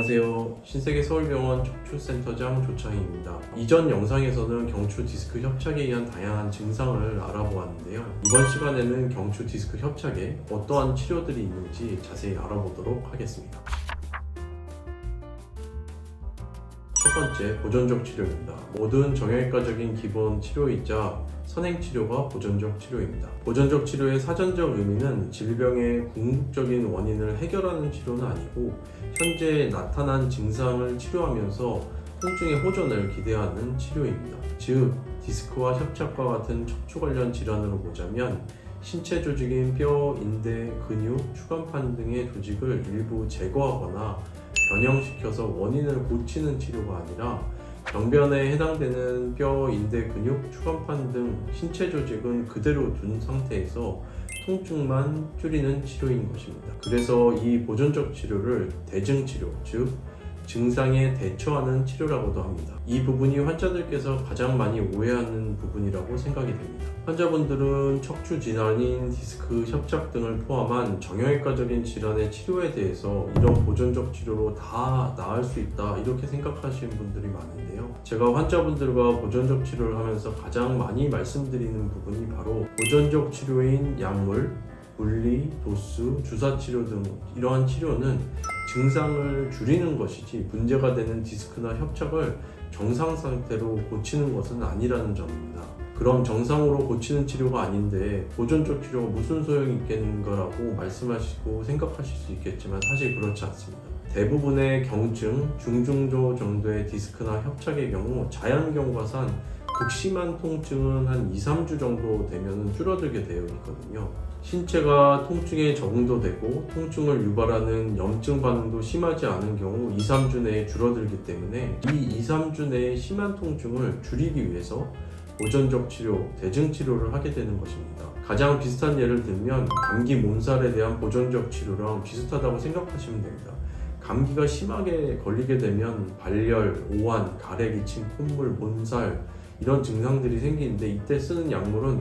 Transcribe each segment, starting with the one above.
안녕하세요. 신세계 서울병원 척추센터장 조창희입니다. 이전 영상에서는 경추 디스크 협착에 의한 다양한 증상을 알아보았는데요. 이번 시간에는 경추 디스크 협착에 어떠한 치료들이 있는지 자세히 알아보도록 하겠습니다. 첫 번째, 보존적 치료입니다. 모든 정형외과적인 기본 치료이자 선행 치료가 보존적 치료입니다. 보존적 치료의 사전적 의미는 질병의 궁극적인 원인을 해결하는 치료는 아니고 현재 나타난 증상을 치료하면서 통증의 호전을 기대하는 치료입니다. 즉, 디스크와 협착과 같은 척추 관련 질환으로 보자면 신체 조직인 뼈, 인대, 근육, 추간판 등의 조직을 일부 제거하거나 변형시켜서 원인을 고치는 치료가 아니라 병변에 해당되는 뼈, 인대, 근육, 추간판 등 신체 조직은 그대로 둔 상태에서 통증만 줄이는 치료인 것입니다. 그래서 이 보존적 치료를 대증 치료, 즉 증상에 대처하는 치료라고도 합니다. 이 부분이 환자들께서 가장 많이 오해하는 부분이라고 생각이 됩니다. 환자분들은 척추 질환인 디스크, 협착 등을 포함한 정형외과적인 질환의 치료에 대해서 이런 보존적 치료로 다 나을 수 있다 이렇게 생각하시는 분들이 많은데요. 제가 환자분들과 보존적 치료를 하면서 가장 많이 말씀드리는 부분이 바로 보존적 치료인 약물, 물리, 도수, 주사 치료 등 이러한 치료는 증상을 줄이는 것이지 문제가 되는 디스크나 협착을 정상 상태로 고치는 것은 아니라는 점입니다. 그럼 정상으로 고치는 치료가 아닌데 보존적 치료가 무슨 소용이 있겠는가라고 말씀하시고 생각하실 수 있겠지만 사실 그렇지 않습니다. 대부분의 경증, 중중도 정도의 디스크나 협착의 경우 자연 경과산 극심한 통증은 한 2, 3주 정도 되면 줄어들게 되어 있거든요. 신체가 통증에 적응도 되고 통증을 유발하는 염증 반응도 심하지 않은 경우 2, 3주 내에 줄어들기 때문에 이 2, 3주 내의 심한 통증을 줄이기 위해서 보존적 치료, 대증 치료를 하게 되는 것입니다. 가장 비슷한 예를 들면 감기 몸살에 대한 보존적 치료랑 비슷하다고 생각하시면 됩니다. 감기가 심하게 걸리게 되면 발열, 오한, 가래 기침, 콧물, 몸살 이런 증상들이 생기는데 이때 쓰는 약물은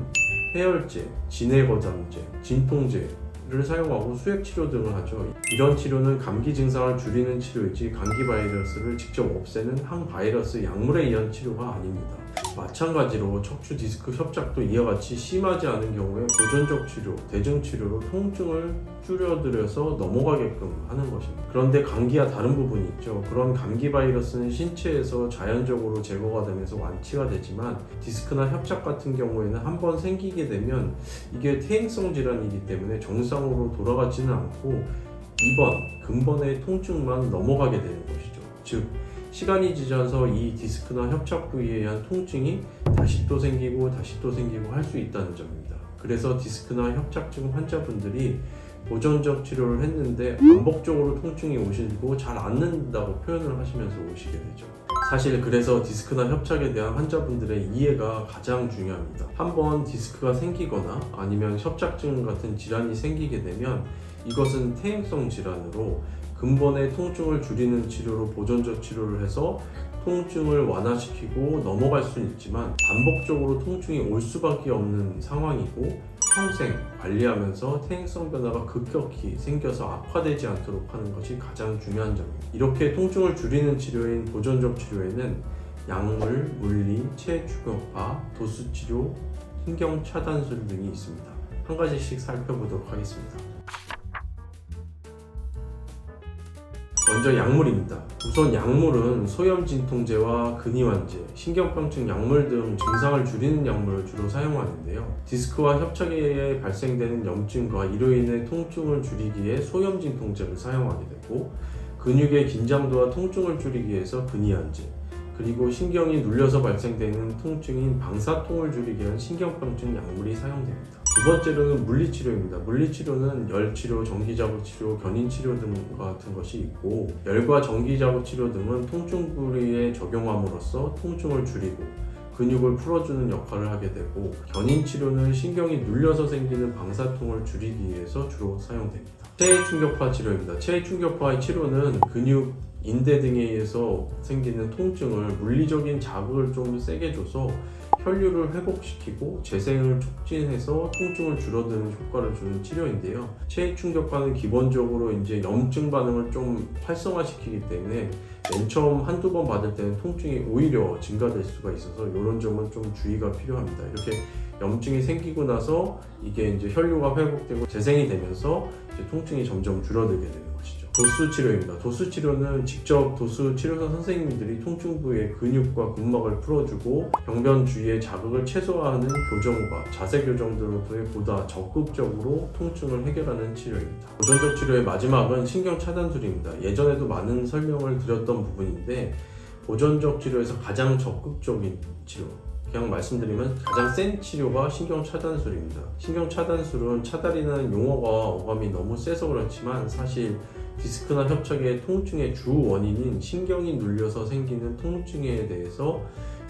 해열제, 진해거담제, 진통제를 사용하고 수액 치료 등을 하죠. 이런 치료는 감기 증상을 줄이는 치료이지 감기 바이러스를 직접 없애는 항바이러스 약물에 의한 치료가 아닙니다. 마찬가지로 척추 디스크 협착도 이와 같이 심하지 않은 경우에 보존적 치료, 대증 치료로 통증을 줄여들여서 넘어가게끔 하는 것입니다. 그런데 감기와 다른 부분이 있죠. 그런 감기 바이러스는 신체에서 자연적으로 제거가 되면서 완치가 되지만 디스크나 협착 같은 경우에는 한번 생기게 되면 이게 퇴행성 질환이기 때문에 정상으로 돌아가지는 않고 이번 근본의 통증만 넘어가게 되는 것이죠. 즉 시간이 지나서 이 디스크나 협착 부위에 의한 통증이 다시 또 생기고 다시 또 생기고 할 수 있다는 점입니다. 그래서 디스크나 협착증 환자분들이 보존적 치료를 했는데 반복적으로 통증이 오시고 잘 안 는다고 표현을 하시면서 오시게 되죠. 사실 그래서 디스크나 협착에 대한 환자분들의 이해가 가장 중요합니다. 한번 디스크가 생기거나 아니면 협착증 같은 질환이 생기게 되면 이것은 퇴행성 질환으로 근본의 통증을 줄이는 치료로 보존적 치료를 해서 통증을 완화시키고 넘어갈 수는 있지만 반복적으로 통증이 올 수밖에 없는 상황이고 평생 관리하면서 퇴행성 변화가 급격히 생겨서 악화되지 않도록 하는 것이 가장 중요한 점입니다. 이렇게 통증을 줄이는 치료인 보존적 치료에는 약물, 물리, 체축격파, 도수치료, 신경 차단술 등이 있습니다. 한 가지씩 살펴보도록 하겠습니다. 먼저 약물입니다. 우선 약물은 소염 진통제와 근이완제, 신경병증 약물 등 증상을 줄이는 약물을 주로 사용하는데요. 디스크와 협착에 발생되는 염증과 이로 인해 통증을 줄이기에 소염 진통제를 사용하게 되고 근육의 긴장도와 통증을 줄이기 위해서 근이완제, 그리고 신경이 눌려서 발생되는 통증인 방사통을 줄이기 위한 신경병증 약물이 사용됩니다. 두 번째로는 물리치료입니다. 물리치료는 열치료, 전기자극 치료, 견인치료 등 같은 것이 있고 열과 전기자극 치료 등은 통증 부위에 적용함으로써 통증을 줄이고 근육을 풀어주는 역할을 하게 되고 견인 치료는 신경이 눌려서 생기는 방사통을 줄이기 위해서 주로 사용됩니다. 체해충격파 치료입니다. 체해충격파의 치료는 근육, 인대 등에 의해서 생기는 통증을 물리적인 자극을 좀 세게 줘서 혈류를 회복시키고 재생을 촉진해서 통증을 줄어드는 효과를 주는 치료인데요. 체액 충격과는 기본적으로 이제 염증 반응을 좀 활성화시키기 때문에 맨 처음 한두 번 받을 때는 통증이 오히려 증가될 수가 있어서 이런 점은 좀 주의가 필요합니다. 이렇게 염증이 생기고 나서 이게 이제 혈류가 회복되고 재생이 되면서 통증이 점점 줄어들게 것이죠. 도수 치료입니다. 도수 치료는 직접 도수 치료사 선생님들이 통증 부위의 근육과 근막을 풀어주고 병변 주위의 자극을 최소화하는 교정과 자세 교정들을 통해 보다 적극적으로 통증을 해결하는 치료입니다. 보존적 치료의 마지막은 신경 차단술입니다. 예전에도 많은 설명을 드렸던 부분인데 보존적 치료에서 가장 적극적인 치료 그냥 말씀드리면 가장 센 치료가 신경 차단술입니다. 신경 차단술은 차단이라는 용어가 어감이 너무 세서 그렇지만 사실 디스크나 협착의 통증의 주 원인인 신경이 눌려서 생기는 통증에 대해서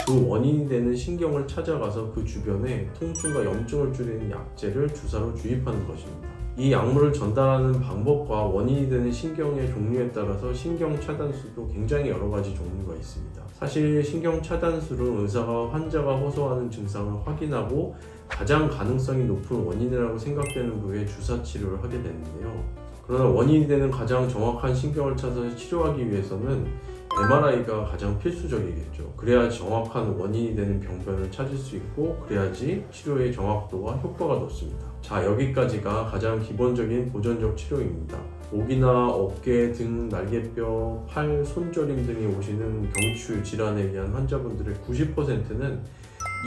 그 원인이 되는 신경을 찾아가서 그 주변에 통증과 염증을 줄이는 약제를 주사로 주입하는 것입니다. 이 약물을 전달하는 방법과 원인이 되는 신경의 종류에 따라서 신경 차단술도 굉장히 여러 가지 종류가 있습니다. 사실 신경 차단술은 의사가 환자가 호소하는 증상을 확인하고 가장 가능성이 높은 원인이라고 생각되는 부위에 주사 치료를 하게 되는데요. 그러나 원인이 되는 가장 정확한 신경을 찾아서 치료하기 위해서는 MRI가 가장 필수적이겠죠. 그래야 정확한 원인이 되는 병변을 찾을 수 있고 그래야지 치료의 정확도와 효과가 높습니다. 자 여기까지가 가장 기본적인 보존적 치료입니다. 목이나 어깨 등 날개뼈, 팔, 손저림 등이 오시는 경추 질환에 의한 환자분들의 90%는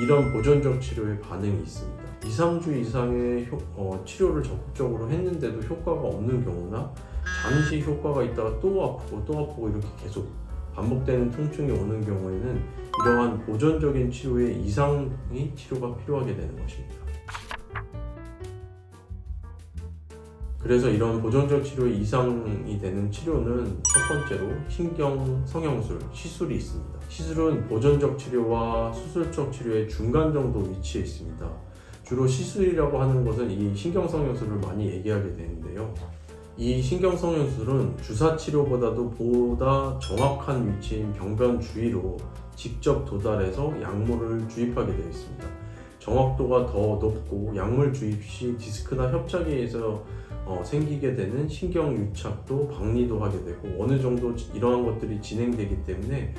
이런 보존적 치료에 반응이 있습니다. 2, 3주 이상의 효- 어, 치료를 적극적으로 했는데도 효과가 없는 경우나 잠시 효과가 있다가 또 아프고 또 아프고 이렇게 계속 반복되는 통증이 오는 경우에는 이러한 보존적인 치료의 이상의 치료가 필요하게 되는 것입니다. 그래서 이런 보존적 치료의 이상이 되는 치료는 첫 번째로 신경 성형술, 시술이 있습니다. 시술은 보존적 치료와 수술적 치료의 중간 정도 위치에 있습니다. 주로 시술이라고 하는 것은 이 신경 성형술을 많이 얘기하게 되는데요. 이 신경 성형술은 주사 치료보다도 보다 정확한 위치인 병변 주위로 직접 도달해서 약물을 주입하게 되어 있습니다. 정확도가 더 높고 약물 주입 시 디스크나 협착에 의해서 어, 생기게 되는 신경 유착도 박리도 하게 되고 어느 정도 이러한 것들이 진행되기 때문에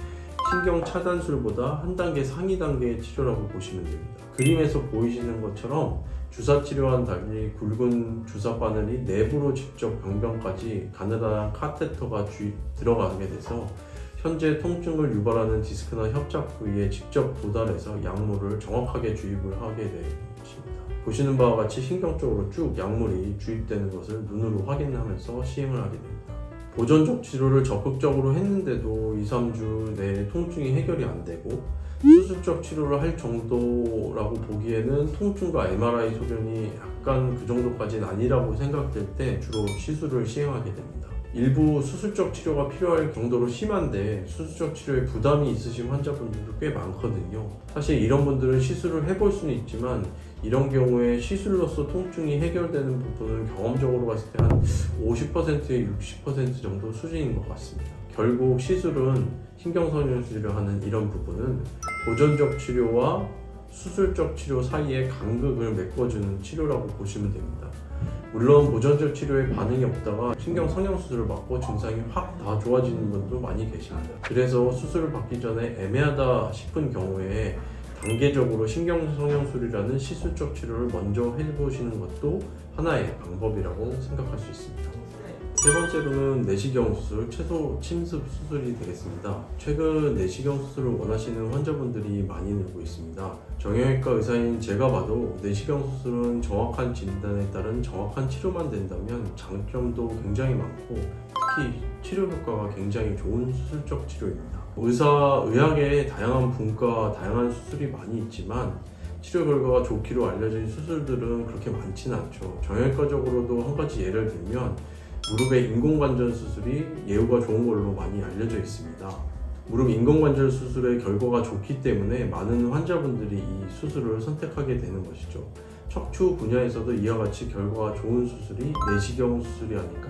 신경 차단술보다 한 단계 상위 단계의 치료라고 보시면 됩니다. 그림에서 보이시는 것처럼 주사 치료와는 달리 굵은 주사 바늘이 내부로 직접 병변까지 가느다란 카테터가 주입, 들어가게 돼서 현재 통증을 유발하는 디스크나 협착 부위에 직접 도달해서 약물을 정확하게 주입을 하게 것입니다. 보시는 바와 같이 신경 쪽으로 쭉 약물이 주입되는 것을 눈으로 확인하면서 시행을 하게 됩니다. 보존적 치료를 적극적으로 했는데도 2, 3주 내에 통증이 해결이 안 되고 수술적 치료를 할 정도라고 보기에는 통증과 MRI 소견이 약간 그 정도까지는 아니라고 생각될 때 주로 시술을 시행하게 됩니다. 일부 수술적 치료가 필요할 정도로 심한데 수술적 치료에 부담이 있으신 환자분들도 꽤 많거든요. 사실 이런 분들은 시술을 해볼 수는 있지만 이런 경우에 시술로서 통증이 해결되는 부분은 경험적으로 봤을 때 한 50%에 60% 정도 수준인 것 같습니다. 결국 시술은 신경성형술이라 하는 이런 부분은 보존적 치료와 수술적 치료 사이에 간극을 메꿔주는 치료라고 보시면 됩니다. 물론 보존적 치료에 반응이 없다가 신경 성형 수술을 받고 증상이 확 다 좋아지는 분도 많이 계십니다. 그래서 수술을 받기 전에 애매하다 싶은 경우에 단계적으로 신경 성형술이라는 시술적 치료를 먼저 해보시는 것도 하나의 방법이라고 생각할 수 있습니다. 세 번째로는 내시경 수술, 최소 침습 수술이 되겠습니다. 최근 내시경 수술을 원하시는 환자분들이 많이 늘고 있습니다. 정형외과 의사인 제가 봐도 내시경 수술은 정확한 진단에 따른 정확한 치료만 된다면 장점도 굉장히 많고 특히 치료 효과가 굉장히 좋은 수술적 치료입니다. 의사, 의학의 다양한 분과 다양한 수술이 많이 있지만 치료 결과가 좋기로 알려진 수술들은 그렇게 많지는 않죠. 정형외과적으로도 한 가지 예를 들면 무릎의 인공관절 수술이 예후가 좋은 걸로 많이 알려져 있습니다. 무릎 인공관절 수술의 결과가 좋기 때문에 많은 환자분들이 이 수술을 선택하게 되는 것이죠. 척추 분야에서도 이와 같이 결과가 좋은 수술이 내시경 수술이 아닐까.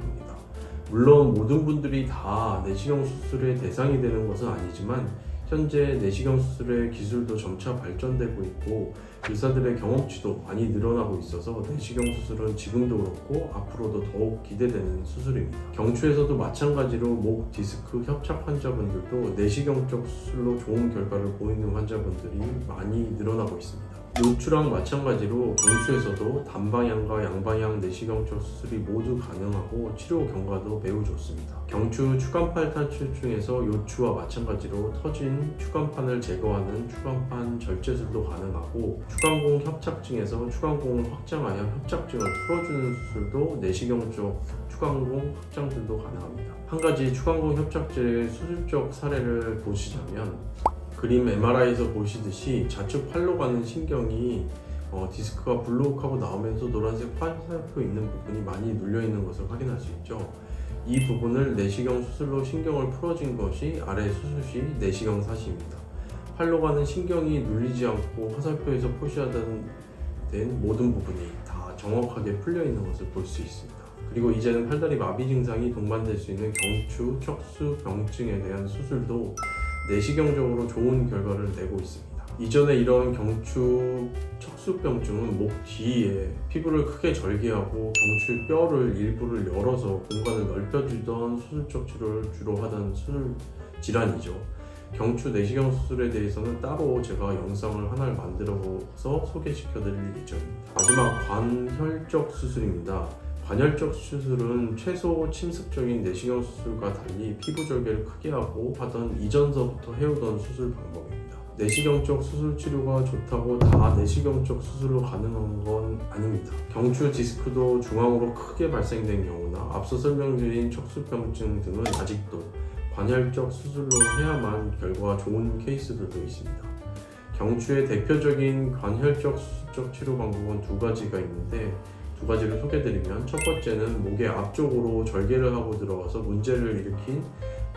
물론 모든 분들이 다 내시경 수술의 대상이 되는 것은 아니지만 현재 내시경 수술의 기술도 점차 발전되고 있고 의사들의 경험치도 많이 늘어나고 있어서 내시경 수술은 지금도 그렇고 앞으로도 더욱 기대되는 수술입니다. 경추에서도 마찬가지로 목 디스크 협착 환자분들도 내시경 쪽 수술로 좋은 결과를 보이는 환자분들이 많이 늘어나고 있습니다. 노출랑 마찬가지로 경추에서도 단방향과 양방향 내시경 쪽 수술이 모두 가능하고 치료 경과도 매우 좋습니다. 경추 추간판 탈출 중에서 요추와 마찬가지로 터진 추간판을 제거하는 추간판 절제술도 가능하고 추간공 협착증에서 추간공을 확장하여 협착증을 풀어주는 수술도 내시경 쪽 추간공 확장술도 가능합니다. 한 가지 추간공 협착제의 수술적 사례를 보시자면 그림 MRI에서 보시듯이 좌측 팔로 가는 신경이 어, 디스크가 블록하고 나오면서 노란색 화살표 있는 부분이 많이 눌려 있는 것을 확인할 수 있죠. 이 부분을 내시경 수술로 신경을 풀어준 것이 아래 수술 시 내시경 사시입니다. 팔로 가는 신경이 눌리지 않고 화살표에서 표시하던 된 모든 부분이 다 정확하게 풀려 있는 것을 볼 수 있습니다. 그리고 이제는 팔다리 마비 증상이 동반될 수 있는 경추 척수 병증에 대한 수술도 내시경적으로 좋은 결과를 내고 있습니다. 이전에 이런 경추 척수병증은 목 뒤에 피부를 크게 절개하고 경추 뼈를 일부를 열어서 공간을 넓혀주던 수술적 치료를 주로 하던 수술 질환이죠. 경추 내시경 수술에 대해서는 따로 제가 영상을 하나를 만들어서 소개시켜 드릴 예정입니다. 마지막 관혈적 수술입니다. 관혈적 수술은 최소 침습적인 내시경 수술과 달리 피부 절개를 크게 하고 하던 이전서부터 해오던 수술 방법입니다. 내시경 쪽 수술 치료가 좋다고 다 내시경 쪽 수술로 가능한 건 아닙니다. 경추 디스크도 중앙으로 크게 발생된 경우나 앞서 설명드린 척수병증 등은 아직도 관혈적 수술로 해야만 결과가 좋은 케이스들도 있습니다. 경추의 대표적인 관혈적 수술적 치료 방법은 두 가지가 있는데 두 가지를 소개드리면 첫 번째는 목의 앞쪽으로 절개를 하고 들어가서 문제를 일으킨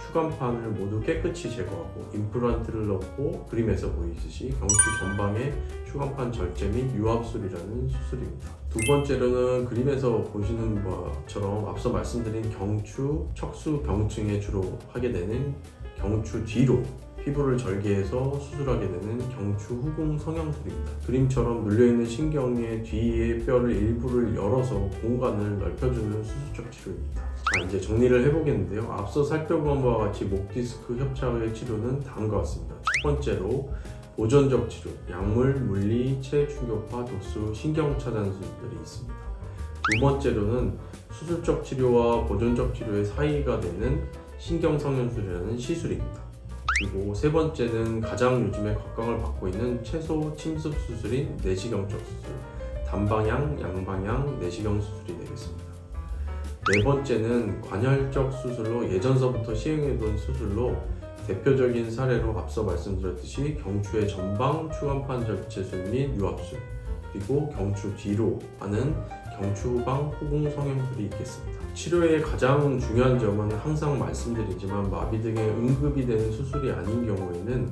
추간판을 모두 깨끗이 제거하고 임플란트를 넣고 그림에서 보이듯이 경추 전방에 추간판 절제 및 유압술이라는 수술입니다. 두 번째로는 그림에서 보시는 것처럼 앞서 말씀드린 경추 척수 병증에 주로 하게 되는 경추 뒤로 피부를 절개해서 수술하게 되는 경추 후궁 성형술입니다. 그림처럼 눌려있는 신경의 뒤에 뼈를 일부를 열어서 공간을 넓혀주는 수술적 치료입니다. 자, 이제 정리를 해보겠는데요. 앞서 살펴본 바와 같이 목 디스크 협착의 치료는 다음과 같습니다. 첫 번째로 보존적 치료, 약물, 물리, 체충격파, 도수, 신경 차단술들이 있습니다. 두 번째로는 수술적 치료와 보존적 치료의 사이가 되는 신경성형술이라는 시술입니다. 그리고 세 번째는 가장 요즘에 각광을 받고 있는 최소 침습 수술인 내시경적 수술, 단방향, 양방향 내시경 수술이 되겠습니다. 네 번째는 관혈적 수술로 예전서부터 시행해둔 수술로 대표적인 사례로 앞서 말씀드렸듯이 경추의 전방 추간판 절제술 및 유압술 그리고 경추 뒤로 하는 경추 후방 후궁 성형술이 있겠습니다. 치료의 가장 중요한 점은 항상 말씀드리지만 마비 등의 응급이 되는 수술이 아닌 경우에는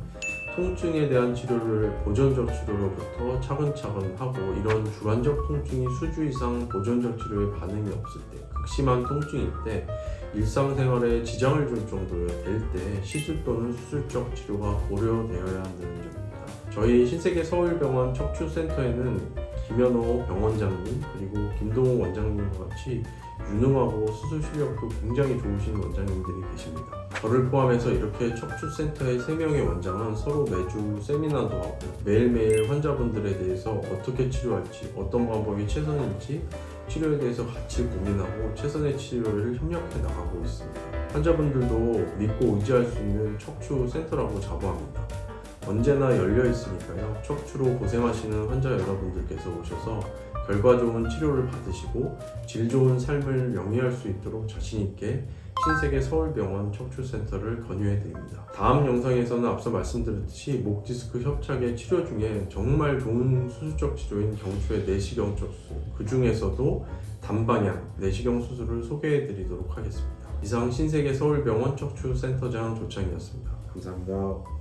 통증에 대한 치료를 보존적 치료로부터 차근차근 하고 이런 주관적 통증이 수주 이상 보존적 치료에 반응이 없을 때 극심한 통증일 때 일상생활에 지장을 줄 정도가 될때 시술 또는 수술적 치료가 고려되어야 한다는 점입니다. 저희 신세계 서울병원 척추센터에는 김현호 병원장님 그리고 김동호 원장님과 같이 유능하고 수술 실력도 굉장히 좋으신 원장님들이 계십니다. 저를 포함해서 이렇게 척추센터의 3명의 원장은 서로 매주 세미나도 하고 매일매일 환자분들에 대해서 어떻게 치료할지 어떤 방법이 최선일지 치료에 대해서 같이 고민하고 최선의 치료를 협력해 나가고 있습니다. 환자분들도 믿고 의지할 수 있는 척추 센터라고 자부합니다. 언제나 열려 있으니까요. 척추로 고생하시는 환자 여러분들께서 오셔서 결과 좋은 치료를 받으시고 질 좋은 삶을 영위할 수 있도록 자신 있게 신세계 서울병원 척추센터를 권유해 드립니다. 다음 영상에서는 앞서 말씀드렸듯이 목 디스크 협착의 치료 중에 정말 좋은 수술적 치료인 경추의 내시경적 수술, 그 중에서도 단방향 내시경 수술을 소개해 드리도록 하겠습니다. 이상 신세계 서울병원 척추센터장 조창이었습니다. 감사합니다.